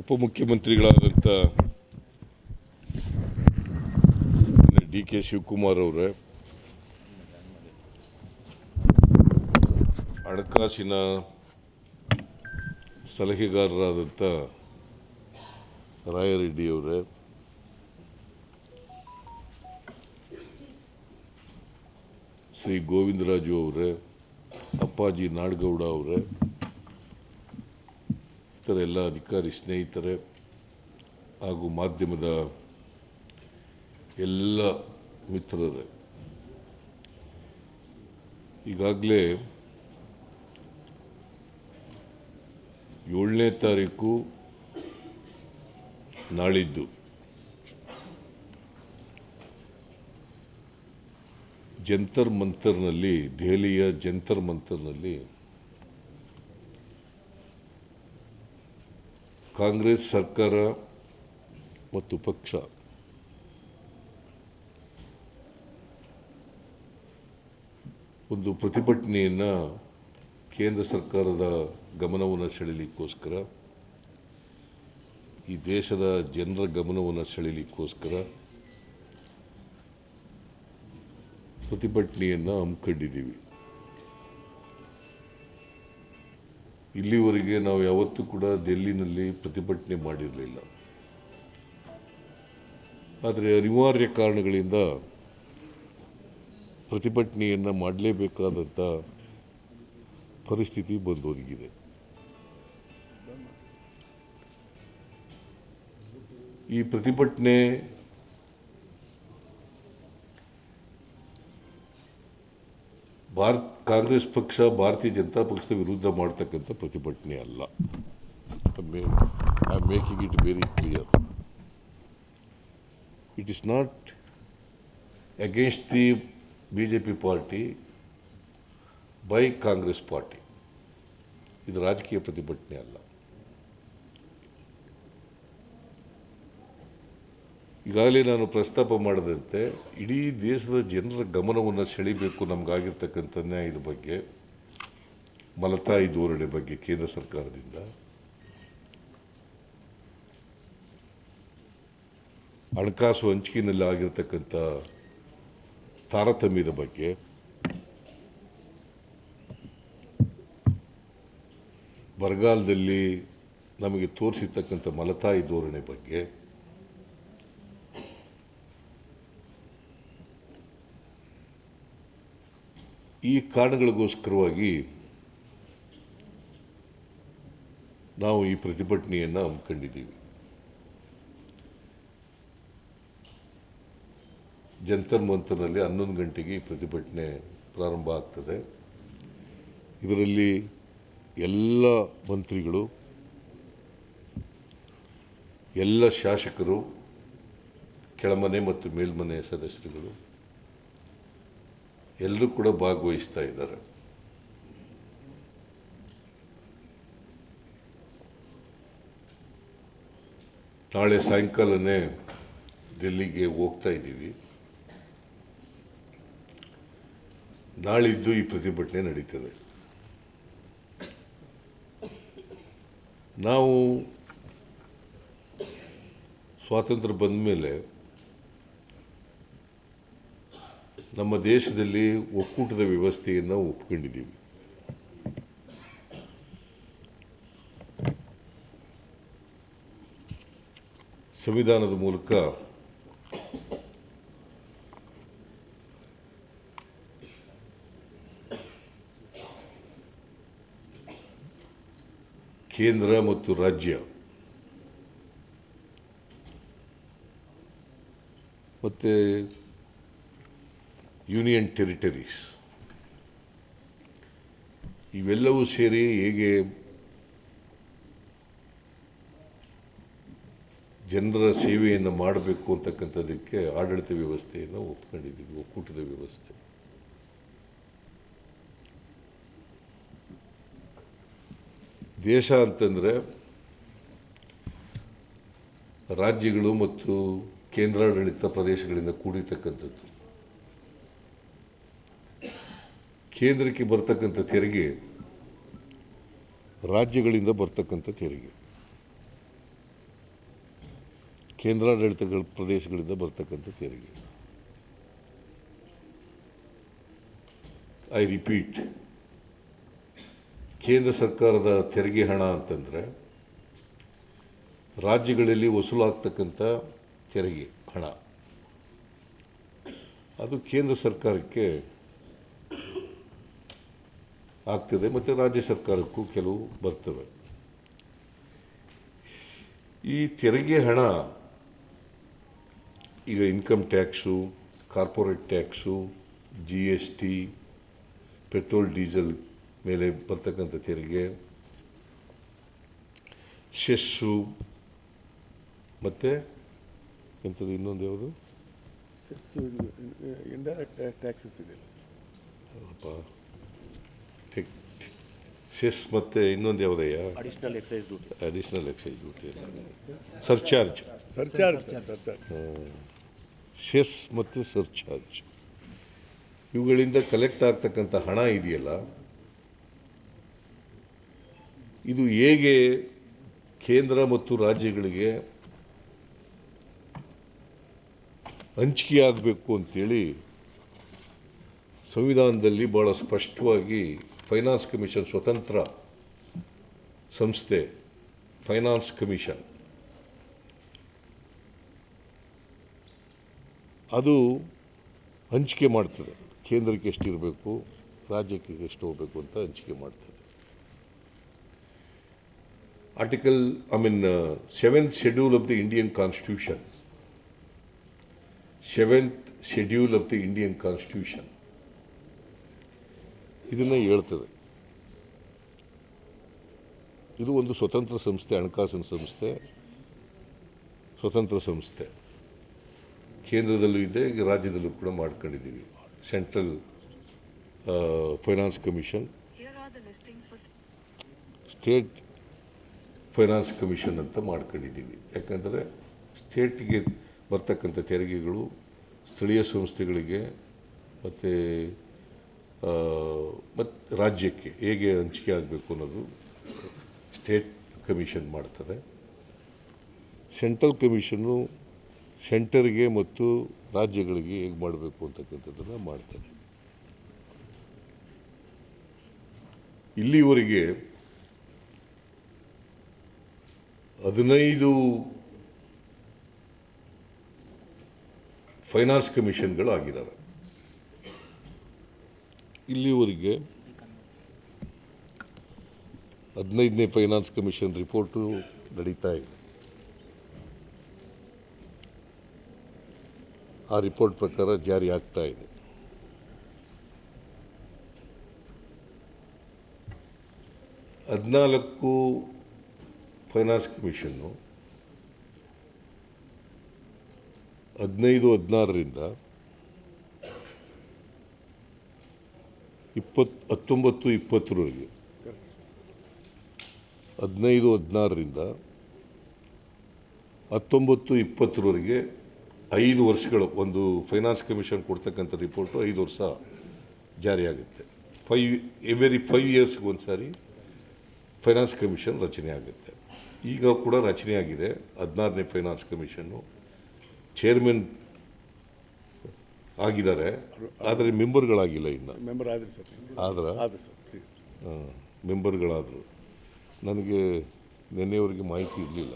ಉಪಮುಖ್ಯಮಂತ್ರಿಗಳಾದಂಥ D K Shivakumar ಅವರೇ, ಹಣಕಾಸಿನ ಸಲಹೆಗಾರರಾದಂಥ ರಾಯರೆಡ್ಡಿ ಅವರೇ, ಶ್ರೀ ಗೋವಿಂದರಾಜು ಅವರೇ, ಅಪ್ಪಾಜಿ ನಾಡಗೌಡ ಅವರೇ ಇತರ ಎಲ್ಲ ಅಧಿಕಾರಿ ಸ್ನೇಹಿತರೆ ಹಾಗೂ ಮಾಧ್ಯಮದ ಎಲ್ಲ ಮಿತ್ರರೇ, ಈಗಾಗಲೇ ಏಳನೇ ತಾರೀಕು ನಾಳಿದ್ದು ಜಂತರ್ ಮಂತರ್ನಲ್ಲಿ, ದೆಹಲಿಯ ಜಂತರ್ ಮಂತರ್ನಲ್ಲಿ ಕಾಂಗ್ರೆಸ್ ಸರ್ಕಾರ ಮತ್ತು ಪಕ್ಷ. ಒಂದು ಪ್ರತಿಭಟನೆಯನ್ನು ಕೇಂದ್ರ ಸರ್ಕಾರದ ಗಮನವನ್ನು ಸೆಳೆಯಲಿಕ್ಕೋಸ್ಕರ, ಈ ದೇಶದ ಜನರ ಗಮನವನ್ನು ಸೆಳೆಯಲಿಕ್ಕೋಸ್ಕರ ಪ್ರತಿಭಟನೆಯನ್ನು ಹಮ್ಮಿಕೊಂಡಿದ್ದೀವಿ. ಇಲ್ಲಿವರೆಗೆ ನಾವು ಯಾವತ್ತೂ ಕೂಡ ದೆಲ್ಲಿನಲ್ಲಿ ಪ್ರತಿಭಟನೆ ಮಾಡಿರಲಿಲ್ಲ. ಆದರೆ ಅನಿವಾರ್ಯ ಕಾರಣಗಳಿಂದ ಪ್ರತಿಭಟನೆಯನ್ನು ಮಾಡಲೇಬೇಕಾದಂಥ ಪರಿಸ್ಥಿತಿ ಬಂದೊದಗಿದೆ. ಈ ಪ್ರತಿಭಟನೆ ಭಾರತ್, ಕಾಂಗ್ರೆಸ್ ಪಕ್ಷ, ಭಾರತೀಯ ಜನತಾ ಪಕ್ಷದ ವಿರುದ್ಧ ಮಾಡ್ತಕ್ಕಂಥ ಪ್ರತಿಭಟನೆ ಅಲ್ಲ. I making it very clear it is not against the B J P party by Congress party ಇದು ರಾಜಕೀಯ ಪ್ರತಿಭಟನೆ ಅಲ್ಲ. ಈಗಾಗಲೇ ನಾನು ಪ್ರಸ್ತಾಪ ಮಾಡಿದಂತೆ ಇಡೀ ದೇಶದ ಜನರ ಗಮನವನ್ನು ಸೆಳಿಬೇಕು ನಮಗಾಗಿರ್ತಕ್ಕಂಥ ನ್ಯಾಯದ ಬಗ್ಗೆ, ಮಲತಾಯಿ ಧೋರಣೆ ಬಗ್ಗೆ ಕೇಂದ್ರ ಸರ್ಕಾರದಿಂದ. ಹಣಕಾಸು ಹಂಚಿಕೆಯಲ್ಲಿ ಆಗಿರ್ತಕ್ಕಂಥ ತಾರತಮ್ಯದ ಬಗ್ಗೆ, ಬರಗಾಲದಲ್ಲಿ ನಮಗೆ ತೋರಿಸಿರ್ತಕ್ಕಂಥ ಮಲತಾಯಿ ಧೋರಣೆ ಬಗ್ಗೆ ಈ ಕಾರಣಗಳಿಗೋಸ್ಕರವಾಗಿ ನಾವು ಈ ಪ್ರತಿಭಟನೆಯನ್ನು ಹಮ್ಮಿಕೊಂಡಿದ್ದೀವಿ ಜಂತರ್ ಮಂತರ್ನಲ್ಲಿ ಹನ್ನೊಂದು ಗಂಟೆಗೆ ಈ ಪ್ರತಿಭಟನೆ ಪ್ರಾರಂಭ ಆಗ್ತದೆ. ಇದರಲ್ಲಿ ಎಲ್ಲ ಮಂತ್ರಿಗಳು, ಎಲ್ಲ ಶಾಸಕರು, ಕೆಳಮನೆ ಮತ್ತು ಮೇಲ್ಮನೆ ಸದಸ್ಯರುಗಳು ಎಲ್ಲರೂ ಕೂಡ ಭಾಗವಹಿಸ್ತಾ ಇದ್ದಾರೆ. ನಾಳೆ ಸಾಯಂಕಾಲನೇ ದಿಲ್ಲಿಗೆ ಹೋಗ್ತಾ ಇದ್ದೀವಿ. ನಾಳಿದ್ದು ಈ ಪ್ರತಿಭಟನೆ ನಡೀತದೆ. ನಾವು ಸ್ವಾತಂತ್ರ್ಯ ಬಂದ ಮೇಲೆ ನಮ್ಮ ದೇಶದಲ್ಲಿ ಒಕ್ಕೂಟದ ವ್ಯವಸ್ಥೆಯನ್ನು ಒಪ್ಕೊಂಡಿದ್ದೀವಿ. ಸಂವಿಧಾನದ ಮೂಲಕ ಕೇಂದ್ರ ಮತ್ತು ರಾಜ್ಯ ಮತ್ತು ಯೂನಿಯನ್ ಟೆರಿಟರೀಸ್. ಇವೆಲ್ಲವೂ ಸೇರಿ ಹೇಗೆ ಜನರ ಸೇವೆಯನ್ನು ಮಾಡಬೇಕು ಅಂತಕ್ಕಂಥದ್ದಕ್ಕೆ ಆಡಳಿತ ವ್ಯವಸ್ಥೆಯನ್ನು ಒಪ್ಕೊಂಡಿದ್ದೀವಿ, ಒಕ್ಕೂಟದ ವ್ಯವಸ್ಥೆ. ದೇಶ ಅಂತಂದರೆ ರಾಜ್ಯಗಳು ಮತ್ತು ಕೇಂದ್ರಾಡಳಿತ ಪ್ರದೇಶಗಳಿಂದ ಕೂಡಿರ್ತಕ್ಕಂಥದ್ದು. ಕೇಂದ್ರಕ್ಕೆ ಬರ್ತಕ್ಕಂಥ ತೆರಿಗೆ ರಾಜ್ಯಗಳಿಂದ ಬರ್ತಕ್ಕಂಥ ತೆರಿಗೆ. ಕೇಂದ್ರಾಡಳಿತ ಪ್ರದೇಶಗಳಿಂದ ಬರ್ತಕ್ಕಂಥ ತೆರಿಗೆ. ಐ ರಿಪೀಟ್ ಕೇಂದ್ರ ಸರ್ಕಾರದ ತೆರಿಗೆ ಹಣ ಅಂತಂದರೆ ರಾಜ್ಯಗಳಲ್ಲಿ ವಸೂಲಾಗ್ತಕ್ಕಂಥ ತೆರಿಗೆ ಹಣ. ಅದು ಕೇಂದ್ರ ಸರ್ಕಾರಕ್ಕೆ ಆಗ್ತದೆ ಮತ್ತು ರಾಜ್ಯ ಸರ್ಕಾರಕ್ಕೂ ಕೆಲವು ಬರ್ತವೆ. ಈ ತೆರಿಗೆ ಹಣ ಈಗ income tax corporate tax G S T petrol diesel ಮೇಲೆ ಬರ್ತಕ್ಕಂಥ ತೆರಿಗೆ ಸೆಸ್ಸು ಮತ್ತು ಎಂಥದ್ದು ಇನ್ನೊಂದು ಯಾವುದು? ಸೆಸ್ ಇಂಡೈರೆಕ್ಟ್ ಟ್ಯಾಕ್ಸಸ್ ಇದೆಯಲ್ಲ ಸರ್. ಅಪ್ಪ ಟೆಕ್ ಸೆಸ್ ಮತ್ತು ಇನ್ನೊಂದು ಯಾವುದಯ್ಯ additional excise duty additional excise duty surcharge surcharge surcharge cess ಮತ್ತು ಸರ್ಚಾರ್ಜ್ ಇವುಗಳಿಂದ ಕಲೆಕ್ಟ್ ಆಗ್ತಕ್ಕಂಥ ಹಣ ಇದೆಯಲ್ಲ ಇದು ಹೇಗೆ ಕೇಂದ್ರ ಮತ್ತು ರಾಜ್ಯಗಳಿಗೆ ಹಂಚಿಕೆ ಆಗಬೇಕು ಅಂತೇಳಿ ಸಂವಿಧಾನದಲ್ಲಿ ಭಾಳ ಸ್ಪಷ್ಟವಾಗಿ ಫೈನಾನ್ಸ್ ಕಮಿಷನ್ ಸ್ವತಂತ್ರ ಸಂಸ್ಥೆ ಫೈನಾನ್ಸ್ ಕಮಿಷನ್ ಅದು ಹಂಚಿಕೆ ಮಾಡ್ತದೆ. ಕೇಂದ್ರಕ್ಕೆ ಎಷ್ಟು ಇರಬೇಕು ರಾಜ್ಯಕ್ಕೆ ಎಷ್ಟು ಹೋಗಬೇಕು ಅಂತ ಹಂಚಿಕೆ ಮಾಡ್ತದೆ. Article I mean seventh schedule of the Indian constitution seventh schedule of the Indian constitution ಇದನ್ನು ಹೇಳ್ತದೆ. ಇದು ಒಂದು ಸ್ವತಂತ್ರ ಸಂಸ್ಥೆ, ಹಣಕಾಸಿನ ಸಂಸ್ಥೆ, ಸ್ವತಂತ್ರ ಸಂಸ್ಥೆ. ಕೇಂದ್ರದಲ್ಲೂ ಇದೆ, ರಾಜ್ಯದಲ್ಲೂ ಕೂಡ ಮಾಡ್ಕೊಂಡಿದ್ದೀವಿ. Central finance commission. State finance commission ಅಂತ ಮಾಡ್ಕೊಂಡಿದ್ದೀವಿ. ಯಾಕಂದರೆ ಸ್ಟೇಟಿಗೆ ಬರ್ತಕ್ಕಂಥ ತೆರಿಗೆಗಳು ಸ್ಥಳೀಯ ಸಂಸ್ಥೆಗಳಿಗೆ ಮತ್ತು ಮತ್ತು ರಾಜ್ಯಕ್ಕೆ ಹೇಗೆ ಹಂಚಿಕೆ ಆಗಬೇಕು ಅನ್ನೋದು ಸ್ಟೇಟ್ ಕಮಿಷನ್ ಮಾಡ್ತದೆ. ಸೆಂಟ್ರಲ್ ಕಮಿಷನ್ನು ಸೆಂಟರ್ಗೆ ಮತ್ತು ರಾಜ್ಯಗಳಿಗೆ ಹೇಗೆ ಮಾಡಬೇಕು ಅಂತಕ್ಕಂಥದ್ದನ್ನು ಮಾಡ್ತದೆ. ಇಲ್ಲಿವರೆಗೆ ಹದಿನೈದು ಫೈನಾನ್ಸ್ ಕಮಿಷನ್ಗಳು ಆಗಿದ್ದಾವೆ ಇಲ್ಲಿವರೆಗೆ ಹದಿನೈದನೇ ಫೈನಾನ್ಸ್ ಕಮಿಷನ್ ರಿಪೋರ್ಟು ನಡೀತಾ ಇದೆ. ಆ ರಿಪೋರ್ಟ್ ಪ್ರಕಾರ ಜಾರಿ ಆಗ್ತಾ ಇದೆ. ಹದಿನಾಲ್ಕು ಫೈನಾನ್ಸ್ ಕಮಿಷನ್ನು ಹದಿನೈದು ಹದಿನಾರರಿಂದ ಇಪ್ಪತ್ತು ಹತ್ತೊಂಬತ್ತು ಇಪ್ಪತ್ತರವರೆಗೆ. ಹದಿನೈದು, ಹದಿನಾರರಿಂದ ಹತ್ತೊಂಬತ್ತು ಇಪ್ಪತ್ತರವರೆಗೆ ಐದು ವರ್ಷಗಳು ಒಂದು ಫೈನಾನ್ಸ್ ಕಮಿಷನ್ ಕೊಡ್ತಕ್ಕಂಥ ರಿಪೋರ್ಟು ಐದು ವರ್ಷ ಜಾರಿಯಾಗುತ್ತೆ. ಫೈವ್ ಎವ್ರಿ ಫೈವ್ ಇಯರ್ಸ್ಗೆ ಒಂದು ಸಾರಿ ಫೈನಾನ್ಸ್ ಕಮಿಷನ್ ರಚನೆ ಆಗುತ್ತೆ. ಈಗ ಕೂಡ ರಚನೆ ಆಗಿದೆ. ಹದಿನಾರನೇ ಫೈನಾನ್ಸ್ ಕಮಿಷನ್ನು ಚೇರ್ಮನ್ ಆಗಿದ್ದಾರೆ. ಆದರೆ ಮೆಂಬರ್ಗಳಾಗಿಲ್ಲ ಇನ್ನು. ಮೆಂಬರ್ ಆದ್ರಿ ಸರ್. ಆದ್ರೆ? ಆದ್ರಿ ಸರ್ ತ್ರೀ ಮೆಂಬರ್ಗಳಾದರು. ನನಗೆ ನಿನ್ನೆವರೆಗೆ ಮಾಹಿತಿ ಇರಲಿಲ್ಲ.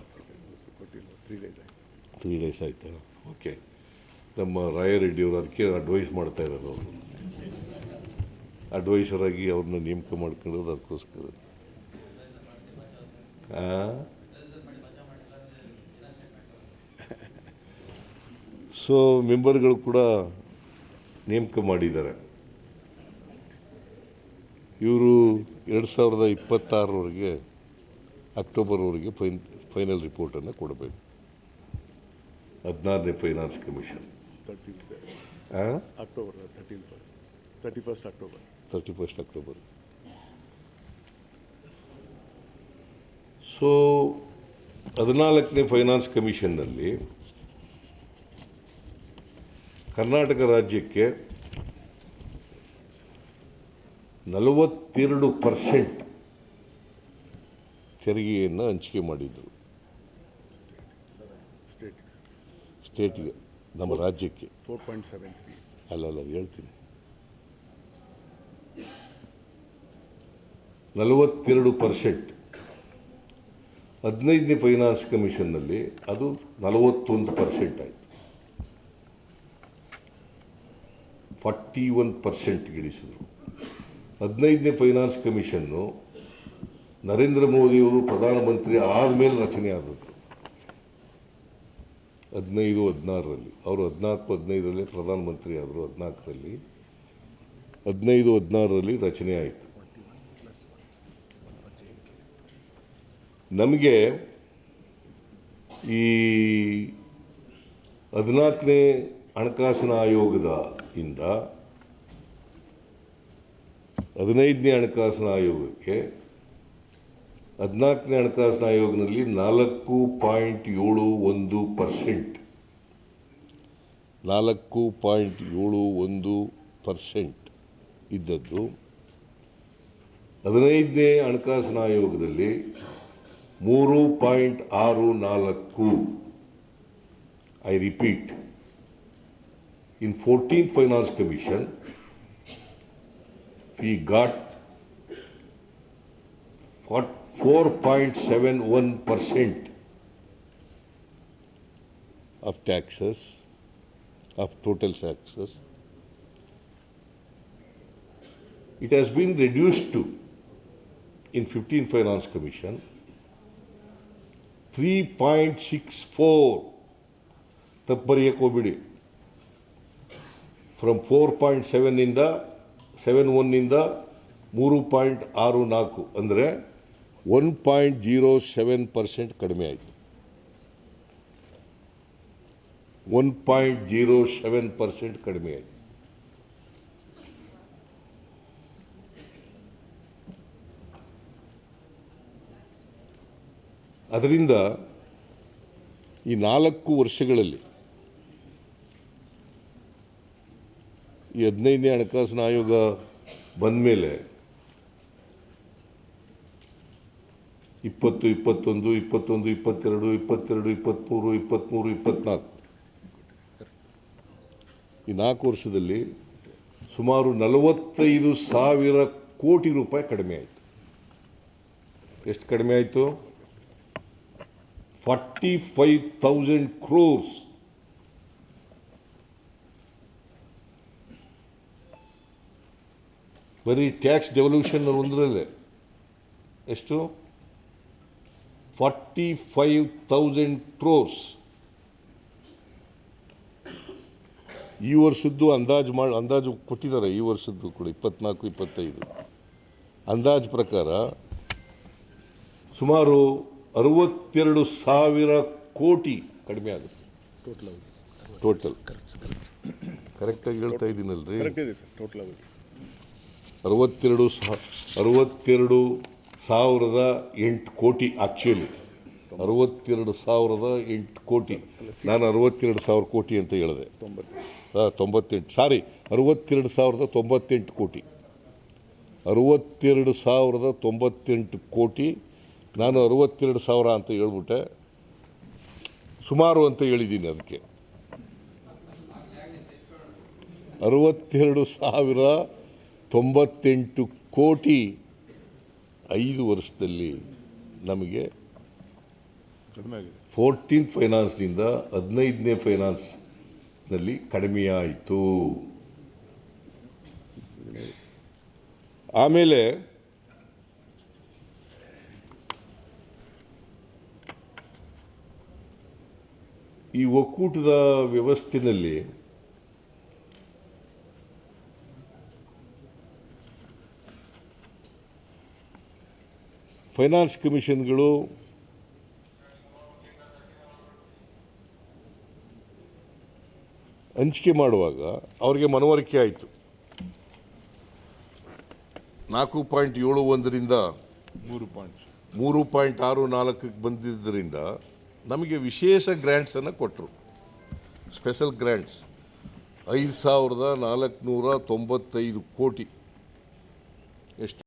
ಕೊಟ್ಟಿಲ್ಲ. ತ್ರೀ ಡೇಸ್ ಆಯ್ತು ತ್ರೀ ಡೇಸ್ ಆಯಿತಾ? ಓಕೆ ನಮ್ಮ ರಾಯರೆಡ್ಡಿಯವರು ಅದಕ್ಕೆ ಅಡ್ವೈಸ್ ಮಾಡ್ತಾ ಇರೋದು ಅವರು. ಅಡ್ವೈಸರ್ ಆಗಿ ಅವ್ರನ್ನ ನೇಮಕ ಮಾಡ್ಕೊಳ್ಳೋದು ಅದಕ್ಕೋಸ್ಕರ? ಸೊ ಮೆಂಬರ್ಗಳು ಕೂಡ ನೇಮಕ ಮಾಡಿದ್ದಾರೆ. ಇವರು ಎರಡು ಸಾವಿರದ ಇಪ್ಪತ್ತಾರರವರೆಗೆ ಅಕ್ಟೋಬರ್ವರೆಗೆ ಫೈನ್, ಫೈನಲ್ ರಿಪೋರ್ಟನ್ನು ಕೊಡಬೇಕು. ಹದಿನಾರನೇ finance commission. October thirty first October. Thirty first October so ಹದಿನಾಲ್ಕನೇ ಫೈನಾನ್ಸ್ ಕಮಿಷನ್ನಲ್ಲಿ ಕರ್ನಾಟಕ ರಾಜ್ಯಕ್ಕೆ ನಲವತ್ತೆರಡು ಪರ್ಸೆಂಟ್ ತೆರಿಗೆಯನ್ನು ಹಂಚಿಕೆ ಮಾಡಿದರು. ಸ್ಟೇಟಿಗೆ, ನಮ್ಮ ರಾಜ್ಯಕ್ಕೆ. ಫೋರ್ ಪಾಯಿಂಟ್ ಸೆವೆನ್ ತ್ರೀ ಅಲ್ಲ, ಹೇಳ್ತೀನಿ. ನಲವತ್ತೆರಡು ಪರ್ಸೆಂಟ್. ಹದಿನೈದನೇ ಫೈನಾನ್ಸ್ ಕಮಿಷನ್ನಲ್ಲಿ ಅದು ನಲವತ್ತೊಂದು ಪರ್ಸೆಂಟ್ ಆಯಿತು. ಫಾರ್ಟಿ ಒನ್ ಪರ್ಸೆಂಟ್ ಗಳಿಸಿದರು. ಹದಿನೈದನೇ ಫೈನಾನ್ಸ್ ಕಮಿಷನ್ನು ನರೇಂದ್ರ ಮೋದಿಯವರು ಪ್ರಧಾನಮಂತ್ರಿ ಆದಮೇಲೆ ರಚನೆ ಆದದ್ದು. ಹದಿನೈದು ಹದಿನಾರರಲ್ಲಿ. ಅವರು ಹದಿನಾಲ್ಕು ಹದಿನೈದರಲ್ಲಿ ಪ್ರಧಾನಮಂತ್ರಿ ಆದರು, ಹದಿನಾಲ್ಕರಲ್ಲಿ. ಹದಿನೈದು ಹದಿನಾರರಲ್ಲಿ ರಚನೆ ಆಯಿತು. ನಮಗೆ ಈ ಹದಿನಾಲ್ಕನೇ ಹಣಕಾಸಿನ ಆಯೋಗದ ಇಂದ ಹದಿನೈದನೇ ಹಣಕಾಸಿನ ಆಯೋಗಕ್ಕೆ ಹದಿನಾಲ್ಕನೇ ಹಣಕಾಸಿನ ಆಯೋಗದಲ್ಲಿ ನಾಲ್ಕು ಪಾಯಿಂಟ್ ಏಳು ಒಂದು ಪರ್ಸೆಂಟ್. ನಾಲ್ಕು ಪಾಯಿಂಟ್ ಏಳು ಒಂದು ಪರ್ಸೆಂಟ್ ಇದ್ದದ್ದು ಹದಿನೈದನೇ ಹಣಕಾಸಿನ ಆಯೋಗದಲ್ಲಿ ಮೂರು ಪಾಯಿಂಟ್ ಆರು ನಾಲ್ಕು. I repeat In fourteenth finance commission we got four point seven one percent of taxes, of total taxes. It has been reduced to, in fifteenth finance commission, three point six four. ತಪ್ಪರಿಯಕ್ಕೆ ಹೋಗ್ಬಿಡಿ from four point ಸೆವೆನ್ನಿಂದ seven ಒನ್ನಿಂದ ಮೂರು point ಆರು ನಾಲ್ಕು ಅಂದರೆ one point zero seven percent ಕಡಿಮೆ ಆಯಿತು. One point zero seven percent ಕಡಿಮೆ ಆಯಿತು. ಅದರಿಂದ ಈ ನಾಲ್ಕು ವರ್ಷಗಳಲ್ಲಿ ಈ ಹದಿನೈದನೇ ಹಣಕಾಸಿನ ಆಯೋಗ ಬಂದ ಮೇಲೆ ಇಪ್ಪತ್ತು, ಇಪ್ಪತ್ತೊಂದು ಇಪ್ಪತ್ತೊಂದು, ಇಪ್ಪತ್ತೆರಡು ಇಪ್ಪತ್ತೆರಡು, ಇಪ್ಪತ್ತ್ಮೂರು ಇಪ್ಪತ್ತ್ಮೂರು, ಇಪ್ಪತ್ತ್ನಾಲ್ಕು. ಈ ನಾಲ್ಕು ವರ್ಷದಲ್ಲಿ ಸುಮಾರು ನಲವತ್ತೈದು ಸಾವಿರ ಕೋಟಿ ರೂಪಾಯಿ ಕಡಿಮೆ ಆಯಿತು. ಎಷ್ಟು ಕಡಿಮೆ ಆಯಿತು? Forty five thousand crores. ಬರೀ ಟ್ಯಾಕ್ಸ್ ಡೆವಲ್ಯೂಷನ್ ಒಂದರಲ್ಲೇ. ಎಷ್ಟು? Forty five thousand crores. ಈ ವರ್ಷದ್ದು ಅಂದಾಜು ಮಾಡಿ ಅಂದಾಜು ಕೊಟ್ಟಿದ್ದಾರೆ ಈ ವರ್ಷದ್ದು ಕೂಡ ಇಪ್ಪತ್ನಾಲ್ಕು ಇಪ್ಪತ್ತೈದು. ಅಂದಾಜು ಪ್ರಕಾರ ಸುಮಾರು ಅರವತ್ತೆರಡು ಸಾವಿರ ಕೋಟಿ ಕಡಿಮೆ ಆಗುತ್ತೆ. ಟೋಟಲ್ ಟೋಟಲ್ ಕರೆಕ್ಟಾಗಿ ಹೇಳ್ತಾ ಇದ್ದೀನಲ್ರಿ ಕರೆಕ್ಟ್ ಇದೆ ಸರ್ ಟೋಟಲ್ ಆಗುತ್ತೆ ಅರವತ್ತೆರಡು ಸಾ ಅರವತ್ತೆರಡು ಸಾವಿರದ ಎಂಟು ಕೋಟಿ ಆಕ್ಚುಲಿ ಅರವತ್ತೆರಡು ಸಾವಿರದ ಎಂಟು ಕೋಟಿ. ನಾನು ಅರವತ್ತೆರಡು ಸಾವಿರ ಕೋಟಿ ಅಂತ ಹೇಳಿದೆ. ಆ, ತೊಂಬತ್ತೆಂಟು. ಸಾರಿ ಅರವತ್ತೆರಡು ಸಾವಿರದ ತೊಂಬತ್ತೆಂಟು ಕೋಟಿ. ಅರವತ್ತೆರಡು ಸಾವಿರದ ತೊಂಬತ್ತೆಂಟು ಕೋಟಿ. ನಾನು ಅರವತ್ತೆರಡು ಸಾವಿರ ಅಂತ ಹೇಳ್ಬಿಟ್ಟೆ. ಸುಮಾರು ಅಂತ ಹೇಳಿದ್ದೀನಿ ಅದಕ್ಕೆ. ಅರವತ್ತೆರಡು ಸಾವಿರ ತೊಂಬತ್ತೆಂಟು ಕೋಟಿ ಐದು ವರ್ಷದಲ್ಲಿ ನಮಗೆ ಕಡಿಮೆ ಆಗಿದೆ ಫೋರ್ಟೀನ್ತ್ ಫೈನಾನ್ಸ್ನಿಂದ ಹದಿನೈದನೇ ಫೈನಾನ್ಸ್ನಲ್ಲಿ ಕಡಿಮೆಯಾಯಿತು. ಆಮೇಲೆ ಈ ಒಕ್ಕೂಟದ ವ್ಯವಸ್ಥೆಯಲ್ಲಿ ಫೈನಾನ್ಸ್ ಕಮಿಷನ್ಗಳು ಹಂಚಿಕೆ ಮಾಡುವಾಗ ಅವರಿಗೆ ಮನವರಿಕೆ ಆಯಿತು. ನಾಲ್ಕು ಪಾಯಿಂಟ್ ಏಳು ಒಂದರಿಂದ ಮೂರು ಪಾಯಿಂಟ್ ಮೂರು ಪಾಯಿಂಟ್ ಆರು ನಾಲ್ಕಕ್ಕೆ ಬಂದಿದ್ದರಿಂದ ನಮಗೆ ವಿಶೇಷ ಗ್ರ್ಯಾಂಟ್ಸನ್ನು ಕೊಟ್ಟರು ಸ್ಪೆಷಲ್ ಗ್ರ್ಯಾಂಟ್ಸ್ ಐದು ಸಾವಿರದ ನಾಲ್ಕುನೂರ ತೊಂಬತ್ತೈದು ಕೋಟಿ. ಎಷ್ಟು